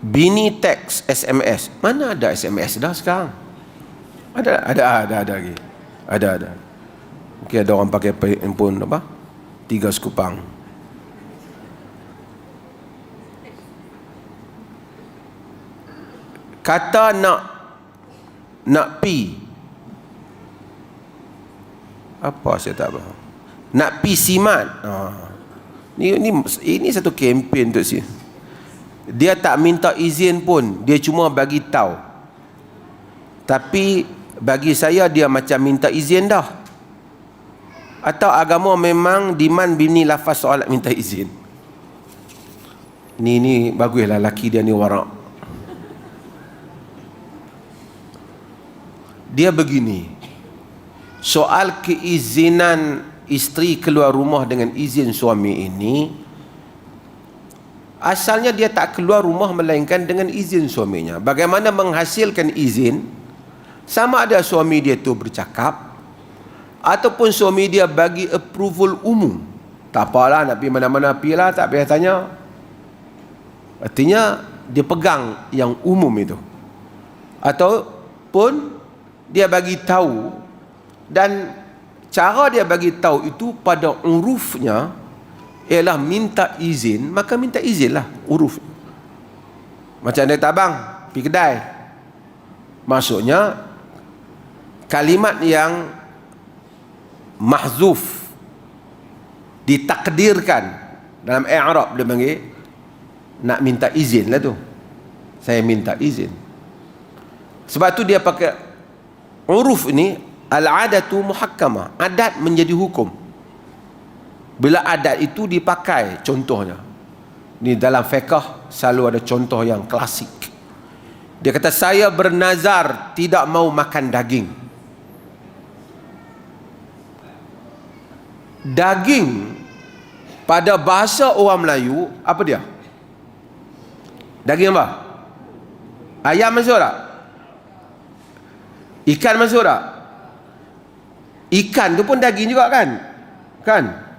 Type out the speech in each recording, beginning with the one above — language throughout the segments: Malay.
Bini teks SMS. Mana ada SMS dah sekarang? Ada, ada, ada, ada lagi. Ada, ada. Mungkin ada orang pakai handphone apa? Tiga sekupang. Kata nak nak pi. Apa saya tak faham. Nak pi simat. Ha. Ni, ni, ini satu kempen untuk sini. Dia tak minta izin pun. Dia cuma bagi tahu. Tapi bagi saya dia macam minta izin dah. Atau agama memang diman bini lafaz soalat minta izin. Ni ni baguslah laki dia ni warak. Dia begini. Soal keizinan isteri keluar rumah dengan izin suami ini asalnya dia tak keluar rumah melainkan dengan izin suaminya. Bagaimana menghasilkan izin? Sama ada suami dia tu bercakap ataupun suami dia bagi approval umum. Tak apalah nak pergi mana-mana pergilah tak payah tanya. Artinya dia pegang yang umum itu. Ataupun dia bagi tahu dan cara dia bagi tahu itu pada urufnya ialah minta izin maka minta izin lah uruf. Macam dia tabang pergi kedai. Maksudnya kalimat yang mahzuf ditakdirkan dalam i'rab dia panggil nak minta izin lah tu. Saya minta izin. Sebab tu dia pakai uruf ini al-adatu muhakkama adat menjadi hukum bila adat itu dipakai contohnya ni dalam fiqh selalu ada contoh yang klasik. Dia kata saya bernazar tidak mau makan daging. Daging pada bahasa orang Melayu apa dia? Daging apa? Ayam masuk tak? Ikan masuk tak? Ikan tu pun daging juga kan? Kan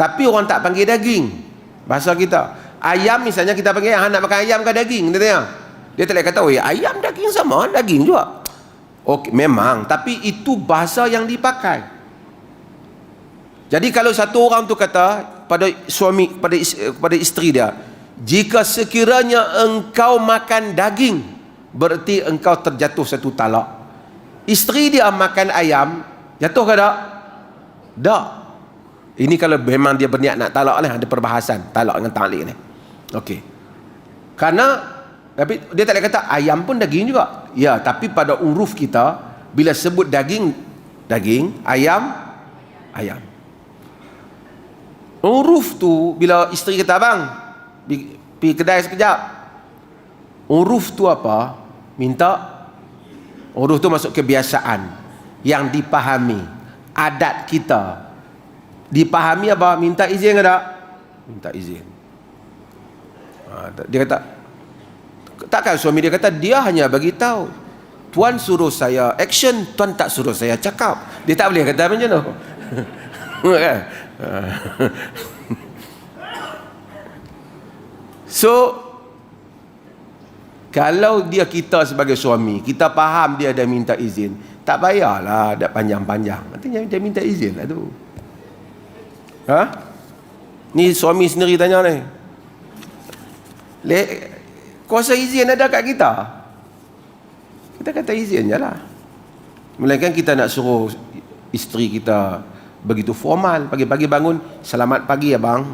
tapi orang tak panggil daging. Bahasa kita. Ayam misalnya kita panggil ah, nak makan ayam ke daging? Dia tanya. Dia tak boleh kata oh ayam daging sama daging juga. Okey, memang. Tapi itu bahasa yang dipakai. Jadi kalau satu orang tu kata pada suami pada pada isteri dia jika sekiranya engkau makan daging berarti engkau terjatuh satu talak. Isteri dia makan ayam Jatuh ke tak? Tak. Ini kalau memang dia berniat nak talak lah, ada perbahasan talak dengan talik ni. Okey. Karena tapi dia tak boleh kata ayam pun daging juga. Ya, tapi pada uruf kita bila sebut daging daging, ayam ayam. Uruf tu bila isteri kata abang pergi kedai sekejap. Uruf tu apa? Minta uruf tu masuk kebiasaan yang dipahami adat kita dipahami apa minta izin ke tak? Minta izin. Ha, dia kata takkan suami dia kata dia hanya bagi tahu tuan suruh saya action tuan tak suruh saya cakap. Dia tak boleh kata macam tu. Kan? So kalau dia kita sebagai suami kita faham dia ada minta izin tak payahlah dah panjang-panjang. Nanti dia minta izin lah tu ha? ni suami sendiri tanya ni. Le, kuasa izin ada kat kita? Kita kata izin je lah. Melainkan kita nak suruh isteri kita begitu formal. Pagi-pagi bangun selamat pagi abang